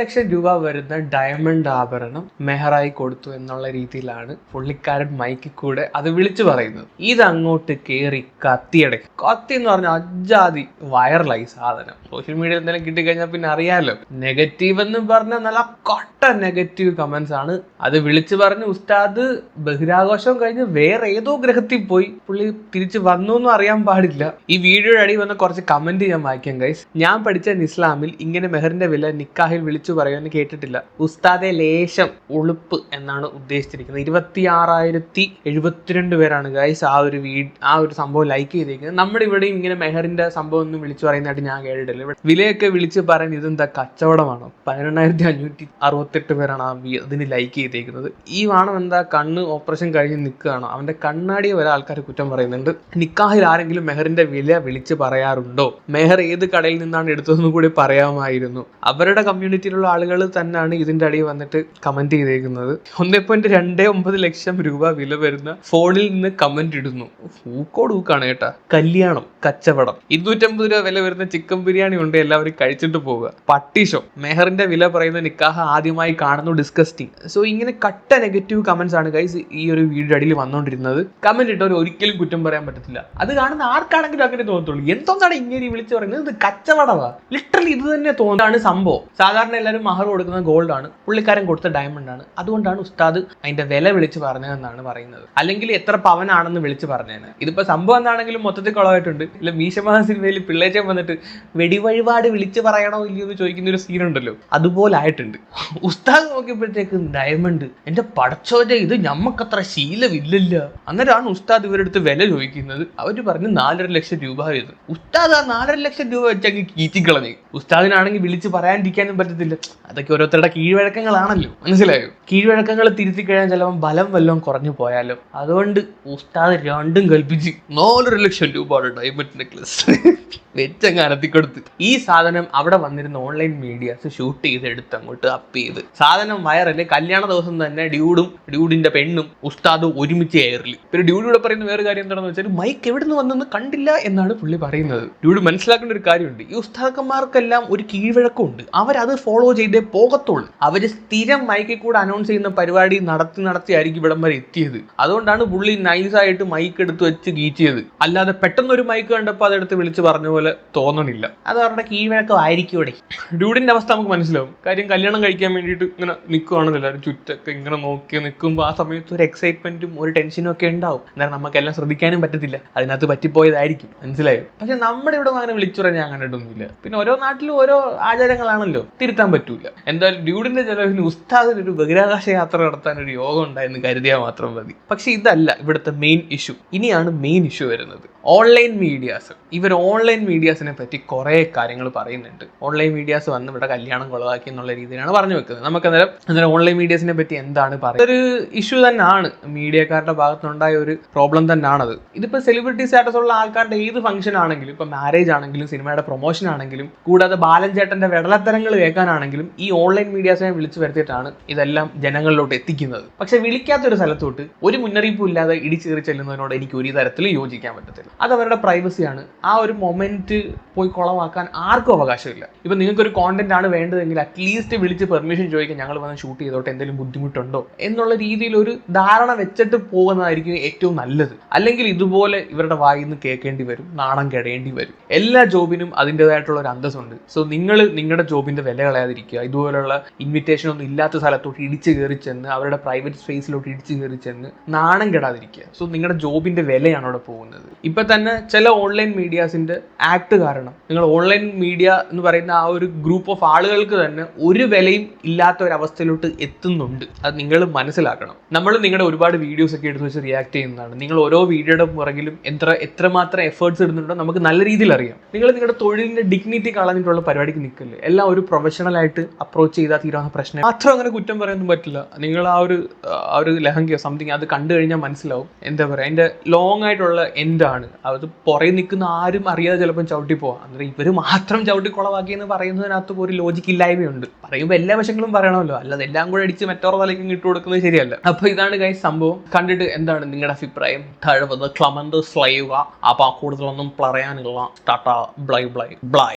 ലക്ഷം രൂപ വരുന്ന ഡയമണ്ട് ആഭരണം മെഹറായി കൊടുത്തു എന്നുള്ള രീതിയിലാണ് പുള്ളിക്കാരൻ മൈക്കിൽ കൂടെ അത് വിളിച്ചു പറയുന്നത്. ഇത് അങ്ങോട്ട് കേറി കത്തിയടെ കത്തി എന്ന് പറഞ്ഞാൽ അജാതി വൈറലായി സാധനം. സോഷ്യൽ മീഡിയയിൽ എന്തെങ്കിലും കിട്ടിക്കഴിഞ്ഞാൽ പിന്നെ അറിയാലോ. നെഗറ്റീവ് എന്ന് പറഞ്ഞാൽ നല്ല കട്ട നെഗറ്റീവ് കമന്റ്സ് ആണ്. അത് വിളിച്ചു പറഞ്ഞ് ഉസ്താദ് ബഹിരാഘോഷം കഴിഞ്ഞ് വേറെ ഏതോ ഗ്രഹത്തിൽ പോയി. പുള്ളി തിരിച്ചു വന്നു എന്നും അറിയാൻ പാടില്ല. ഈ വീഡിയോയുടെ അടി വന്ന കുറച്ച് കമന്റ് ഞാൻ വായിക്കാം ഗൈസ് ഞാൻ പഠിച്ച ഇസ്ലാമിൽ ഇങ്ങനെ മെഹറിന്റെ വില നിക്കാഹിൽ പറയുമെന്ന് കേട്ടിട്ടില്ല. ഉസ്താദെ ലേശം ഉളുപ്പ് എന്നാണ് ഉദ്ദേശിച്ചിരിക്കുന്നത്. ഇരുപത്തി ആറായിരത്തി എഴുപത്തിരണ്ട് പേരാണ് ഗൈസ് ആ ഒരു വീട് ആ ഒരു സംഭവം ലൈക്ക് ചെയ്തേക്കുന്നത്. നമ്മുടെ ഇവിടെയും ഇങ്ങനെ മെഹറിന്റെ സംഭവം ഒന്നും വിളിച്ചു പറയുന്നതായിട്ട് ഞാൻ കേട്ടിട്ടില്ല. വിലയൊക്കെ വിളിച്ച് പറയാൻ ഇതെന്താ കച്ചവടമാണോ? പതിനെണ്ണായിരത്തി അഞ്ഞൂറ്റി അറുപത്തെട്ട് പേരാണ് ആ അതിന് ലൈക്ക് ചെയ്തേക്കുന്നത്. ഈ വാണം എന്താ കണ്ണ് ഓപ്പറേഷൻ കഴിഞ്ഞ് നിൽക്കുകയാണോ? അവന്റെ കണ്ണാടിയെ വരെ ആൾക്കാർ കുറ്റം പറയുന്നുണ്ട്. നിക്കാഹിൽ ആരെങ്കിലും മെഹറിന്റെ വില വിളിച്ച് പറയാറുണ്ടോ? മെഹർ ഏത് കടയിൽ നിന്നാണ് എടുത്തതെന്ന് കൂടി പറയാമായിരുന്നു. അവരുടെ കമ്മ്യൂണിറ്റിയിലുള്ള ആളുകൾ തന്നെയാണ് ഇതിന്റെ അടിയിൽ വന്നിട്ട് കമന്റ് ചെയ്തേക്കുന്നത്. ഒന്നേ പോയിന്റ് രണ്ടേ ഒമ്പത് ലക്ഷം രൂപ വില വരുന്ന ഫോണിൽ നിന്ന് കമന്റ് ഇടുന്നു. ഊക്കോട് ഊക്കാണ് കേട്ടാ. കല്യാണം കച്ചവടം. ഇരുന്നൂറ്റമ്പത് രൂപ വില വരുന്ന ചിക്കൻ ബിരിയാണി ഉണ്ട് എല്ലാവരും കഴിച്ചിട്ട് പോവുക. പട്ടിഷോ മെഹറിന്റെ വില പറയുന്ന നിക്കാഹ ആദ്യമായി കാണുന്നു ഡിസ്കസ്റ്റിംഗ് സോ ഇങ്ങനെ കട്ട നെഗറ്റീവ് കമന്റ്സ് ആണ് ഗൈസ് ഈ ഒരു വീഡിയോ അടിയിൽ വന്നുകൊണ്ടിരുന്നത് കമന്റ് ഇട്ടവർ ഒരിക്കലും കുറ്റം പറയാൻ പറ്റത്തില്ല. അത് കാണുന്ന ആർക്കാണെങ്കിലും അങ്ങനെ തോന്നത്തുള്ളൂ. എന്തൊന്നാണ് ഇങ്ങനെ വിളിച്ചു പറയുന്നത്? ഇത് ലിറ്ററലി ഇത് തന്നെ തോന്നാണ് സംഭവം. സാധാരണ എല്ലാവരും മഹർ കൊടുക്കുന്നത് ആണ്. പുള്ളിക്കാരൻ കൊടുത്ത ഡയമണ്ട് ആണ്. അതുകൊണ്ടാണ് ഉസ്താദ് അതിന്റെ വില വിളിച്ച് പറഞ്ഞതെന്നാണ് പറയുന്നത്. അല്ലെങ്കിൽ എത്ര പവനാണെന്ന് വിളിച്ച് പറഞ്ഞേനെ. ഇതിപ്പോ സംഭവം എന്താണെങ്കിലും മൊത്തത്തിൽ കുളമായിട്ടുണ്ട് ഇല്ല മീശമഹ സിനിമയിൽ പിള്ളേച്ചൻ വന്നിട്ട് വെടിവഴിപാട് വിളിച്ച് പറയണോ ഇല്ലയോ എന്ന് ചോദിക്കുന്ന ഒരു സീൻ ഉണ്ടല്ലോ. അതുപോലെ ആയിട്ടുണ്ട്. ഉസ്താദ് നോക്കിയപ്പോഴത്തേക്ക് ഡയമണ്ട് എന്റെ പടച്ചോന്റെ ഇത് ഞമ്മക്കത്ര ശീലമില്ലല്ല. അന്നേരമാണ് ഉസ്താദ് ഇവരെടുത്ത് വില ചോദിക്കുന്നത്. അവർ പറഞ്ഞു നാലര ലക്ഷം രൂപ വരുന്നത് ഉസ്താദ് ആ നാലര ലക്ഷം രൂപ വെച്ചങ്ങ് കീറ്റിക്കളഞ്ഞ്. ഉസ്താദിനാണെങ്കിൽ വിളിച്ച് പറയാണ്ടിരിക്കാനും പറ്റത്തില്ല. അതൊക്കെ ഓരോരുത്തരുടെ കീഴ്വഴക്കങ്ങളാണല്ലോ. മനസ്സിലായോ? കീഴ്വഴക്കങ്ങൾ തിരുത്തി കഴിഞ്ഞാൽ ചിലപ്പോൾ ബലം വല്ലതും കുറഞ്ഞു പോയാലോ? അതുകൊണ്ട് ഉസ്താദ് രണ്ടും കൽപ്പിച്ച് നാലര ലക്ഷം രൂപയുടെ ഡയമണ്ട് നെക്ലസ് വെച്ചങ്ങ് അനത്തിക്കൊടുത്ത് ഈ സാധനം അവിടെ വന്നിരുന്ന ഓൺലൈൻ മീഡിയാസ് ഷൂട്ട് ചെയ്ത് എടുത്ത് അങ്ങോട്ട് അപ്പ് ചെയ്ത്. സാധനം വയറൽ കല്യാണ ദിവസം തന്നെ ഡ്യൂഡും ഡ്യൂഡിന്റെ പെണ്ണും ഉസ്താദും ഒരുമിച്ച് കയറിൽ. പിന്നെ ഡ്യൂഡിയുടെ പറയുന്ന വേറെ കാര്യം എന്താണെന്ന് വെച്ചാൽ മൈക്ക് എവിടെ നിന്ന് വന്നെന്ന് കണ്ടില്ല എന്നാണ് പുള്ളി പറയുന്നത്. ഡ്യൂഡ് മനസ്സിലാക്കേണ്ട ഒരു കാര്യമുണ്ട്. ഈ ഉസ്താദക്കന്മാർക്കെല്ലാം ഒരു കീഴ്വഴക്കമുണ്ട്. അവരത് ഫോളോ ചെയ്തേ പോകത്തുള്ളൂ. അവർ സ്ഥിരം മൈക്കിൽ കൂടെ അനൗൺസ് ചെയ്യുന്ന പരിപാടി നടത്തി നടത്തിയായിരിക്കും ഇവിടം വരെ എത്തിയത്. അതുകൊണ്ടാണ് പുള്ളി നൈസായിട്ട് മൈക്ക് എടുത്ത് വെച്ച് ഗീറ്റിയത് അല്ലാതെ പെട്ടെന്ന് ഒരു മൈക്ക് കണ്ടപ്പോൾ അതെടുത്ത് വിളിച്ച് പറഞ്ഞ പോലെ തോന്നണില്ല. അത് അവരുടെ കീഴ്വഴക്കം ആയിരിക്കും ഇവിടെ. ഡ്യൂഡിന്റെ അവസ്ഥ നമുക്ക് മനസ്സിലാവും. കാര്യം കല്യാണം കഴിക്കാൻ വേണ്ടിയിട്ട് ഇങ്ങനെ നിൽക്കുവാണെന്ന് എല്ലാവരും ചുറ്റൊക്കെ ഇങ്ങനെ നോക്കി നിൽക്കുമ്പോൾ ആ സമയത്ത് ഒരു എക്സൈറ്റ്മെന്റും ഒരു ടെൻഷനും ഒക്കെ ഉണ്ടാവും. അന്നേരം നമുക്കെല്ലാം ശ്രദ്ധിക്കാനും പറ്റത്തില്ല. അതിനകത്ത് പറ്റിപ്പോയതായിരിക്കും. മനസ്സിലായോ? പക്ഷെ നമ്മുടെ ഇവിടെ അങ്ങനെ വിളിച്ചു പറഞ്ഞാൽ അങ്ങനെ ഇട്ടൊന്നുമില്ല പിന്നെ ഓരോ നാട്ടിലും ഓരോ ആചാരങ്ങളാണല്ലോ. തിരുത്താൻ പറ്റൂല. എന്തായാലും ഡ്യൂഡിന്റെ ചെലവിന് ഉസ്താദിന് ഒരു ബഹിരാകാശ യാത്ര നടത്താൻ ഒരു യോഗം ഉണ്ടായെന്ന് കരുതിയാൽ മാത്രം മതി. പക്ഷെ ഇതല്ല ഇവിടുത്തെ മെയിൻ ഇഷ്യൂ ഇനിയാണ് മെയിൻ ഇഷ്യൂ വരുന്നത്. ഓൺലൈൻ മീഡിയാസ് ഇവർ ഓൺലൈൻ മീഡിയാസിനെ പറ്റി കുറേ കാര്യങ്ങൾ പറയുന്നുണ്ട്. ഓൺലൈൻ മീഡിയാസ് വന്ന് ഇവിടെ കല്യാണം കൊളവാക്കി എന്നുള്ള രീതിയിലാണ് പറഞ്ഞു വെക്കുന്നത്. നമുക്ക് അന്നേരം അന്നേരം ഓൺലൈൻ മീഡിയാസിനെ പറ്റി എന്താണ് പറയുന്നത് ഒരു ഇഷ്യൂ തന്നെയാണ്. മീഡിയക്കാരുടെ ഭാഗത്തുനിന്നുണ്ടായ ഒരു പ്രോബ്ലം തന്നെയാണത്. ഇതിപ്പോൾ സെലിബ്രിറ്റി സ്റ്റാറ്റസ് ഉള്ള ആൾക്കാരുടെ ഏത് ഫംഗ്ഷൻ ആണെങ്കിലും ഇപ്പൊ മാരേജ് ആണെങ്കിലും സിനിമയുടെ പ്രൊമോഷൻ ആണെങ്കിലും കൂടാതെ ബാലൻ ചേട്ടന്റെ വെടലത്തരങ്ങൾ കേൾക്കാനാണെങ്കിലും ഈ ഓൺലൈൻ മീഡിയാസിനെ വിളിച്ചു വരുത്തിയിട്ടാണ് ഇതെല്ലാം ജനങ്ങളിലോട്ട് എത്തിക്കുന്നത്. പക്ഷെ വിളിക്കാത്തൊരു സ്ഥലത്തോട്ട് ഒരു മുന്നറിയിപ്പും ഇല്ലാതെ ഇടിച്ചേറി ചെല്ലുന്നതിനോട് എനിക്ക് ഒരു തരത്തിലും യോജിക്കാൻ പറ്റത്തില്ല. അത് അവരുടെ പ്രൈവസിയാണ് ആ ഒരു മൊമെന്റ് പോയി കുളവാക്കാൻ ആർക്കും അവകാശമില്ല. ഇപ്പൊ നിങ്ങൾക്ക് ഒരു കോണ്ടന്റ് ആണ് വേണ്ടതെങ്കിൽ അറ്റ്ലീസ്റ്റ് വിളിച്ച് പെർമിഷൻ ചോദിക്കാൻ ഞങ്ങൾ വന്ന് ഷൂട്ട് ചെയ്തോട്ടെ എന്തെങ്കിലും ബുദ്ധിമുട്ടുണ്ടോ എന്നുള്ള രീതിയിൽ ഒരു ധാരണ വെച്ചിട്ട് പോകുന്നതായിരിക്കും ഏറ്റവും നല്ലത്. അല്ലെങ്കിൽ ഇതുപോലെ ഇവരുടെ വായിൽ നിന്ന് കേൾക്കേണ്ടി വരും നാണം കെടേണ്ടി വരും. എല്ലാ ജോബിനും അതിന്റെതായിട്ടുള്ള ഒരു അന്തസ്സുണ്ട്. സോ നിങ്ങൾ നിങ്ങളുടെ ജോബിന്റെ വില കളയാതിരിക്കുക ഇതുപോലുള്ള ഇൻവിറ്റേഷൻ ഒന്നും ഇല്ലാത്ത സ്ഥലത്തോട്ട് ഇടിച്ചു കയറി ചെന്ന് അവരുടെ പ്രൈവറ്റ് സ്പേസിലോട്ട് ഇടിച്ചു കയറി ചെന്ന് നാണം കെടാതിരിക്കുക. സോ നിങ്ങളുടെ ജോബിന്റെ വിലയാണ് അവിടെ പോകുന്നത്. ഇപ്പൊ തന്നെ ചില ഓൺലൈൻ മീഡിയാസിന്റെ ആക്ട് കാരണം നിങ്ങൾ ഓൺലൈൻ മീഡിയ എന്ന് പറയുന്ന ആ ഒരു ഗ്രൂപ്പ് ഓഫ് ആളുകൾക്ക് തന്നെ ഒരു വിലയും ഇല്ലാത്ത ഒരു അവസ്ഥയിലോട്ട് എത്തുന്നുണ്ട്. അത് നിങ്ങൾ മനസ്സിലാക്കണം. നമ്മൾ നിങ്ങളുടെ ഒരുപാട് വീഡിയോസ് ഒക്കെ എടുത്ത് വെച്ച് റിയാക്ട് ചെയ്യുന്നതാണ്. നിങ്ങൾ ഓരോ വീഡിയോയുടെ പുറകിലും എത്ര എത്രമാത്രം എഫേർട്സ് ഇടുന്നുണ്ടോ നമുക്ക് നല്ല രീതിയിൽ അറിയാം. നിങ്ങൾ നിങ്ങളുടെ തൊഴിലിന്റെ ഡിഗ്നിറ്റി കളഞ്ഞിട്ടുള്ള പരിപാടിക്ക് നിൽക്കില്ലേ എല്ലാം ഒരു പ്രൊഫഷണൽ ആയിട്ട് അപ്രോച്ച് ചെയ്താൽ തീരാവുന്ന പ്രശ്നം. മാത്രം അങ്ങനെ കുറ്റം പറയാനൊന്നും പറ്റില്ല. നിങ്ങൾ ആ ഒരു ആ ഒരു ലഹങ്കയോ സംതിങ് അത് കണ്ടു കഴിഞ്ഞാൽ മനസ്സിലാവും. എന്താ പറയുക അതിന്റെ ലോങ് ആയിട്ടുള്ള എൻഡാണ് അത് പുറകെ നിൽക്കുന്ന ആരും അറിയാതെ ചിലപ്പം ചവിട്ടി പോവാം. അന്നേരം ഇവർ മാത്രം ചവിട്ടി കുളവാക്കി എന്ന് പറയുന്നതിനകത്ത് ഒരു ലോജിക്ക് ഇല്ലായ്മയുണ്ട്. പറയുമ്പോൾ എല്ലാ വശങ്ങളും പറയണമല്ലോ. അല്ലാതെ എല്ലാം കൂടെ അടിച്ച് മറ്റോ തലയ്ക്കും ഇട്ട് കൊടുക്കുന്നത് ശരിയല്ല. അപ്പോൾ ഇതാണ് കൈ സംഭവം. കണ്ടിട്ട് എന്താണ് നിങ്ങളുടെ അഭിപ്രായം? താഴെ വന്ന് ക്ലമന്റ് അപ്പോൾ അപ്പോൾ കൂടുതലൊന്നും പറയാനില്ല. Tata bye bye bye.